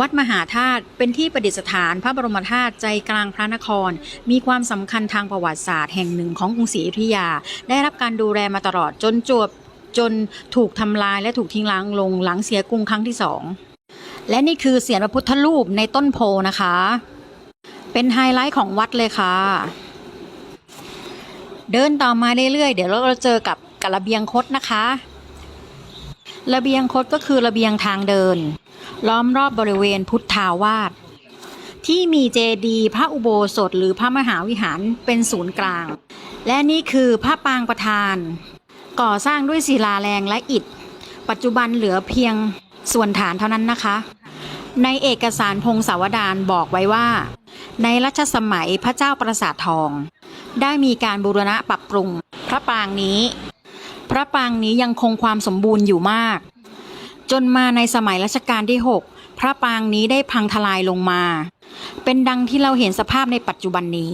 วัดมหาธาตุเป็นที่ประดิษฐานพระบรมธาตุใจกลางพระนคร มีความสำคัญทางประวัติศาสตร์แห่งหนึ่งของกรุงศรีอยุธยา ได้รับการดูแลมาตลอดจนจวบจนถูกทำลายและถูกทิ้งล้างลงหลังเสียกรุงครั้งที่สอง และนี่คือเสียงพระพุทธรูปในต้นโพนะคะ เป็นไฮไลท์ของวัดเลยค่ะ เดินต่อมาเรื่อยๆ เดี๋ยวเราเจอกับกับระเบียงคดนะคะ ระเบียงคดก็คือระเบียงทางเดิน ล้อมรอบบริเวณพุทธาวาสที่มีเจดีย์พระอุโบสถหรือพระมหาวิหารเป็นศูนย์กลาง และนี่คือพระปางประธาน ก่อสร้างด้วยศิลาแรงและอิฐ ปัจจุบันเหลือเพียงส่วนฐานเท่านั้นนะคะ ในเอกสารพงศาวดารบอกไว้ว่า ในรัชสมัยพระเจ้าประสาททอง ได้มีการบูรณะปรับปรุง พระปางนี้ พระปางนี้ยังคงความสมบูรณ์อยู่มาก จนมาในสมัยรัชกาลที่ 6 พระปรางนี้ได้พังทลายลงมา เป็นดังที่เราเห็นสภาพในปัจจุบันนี้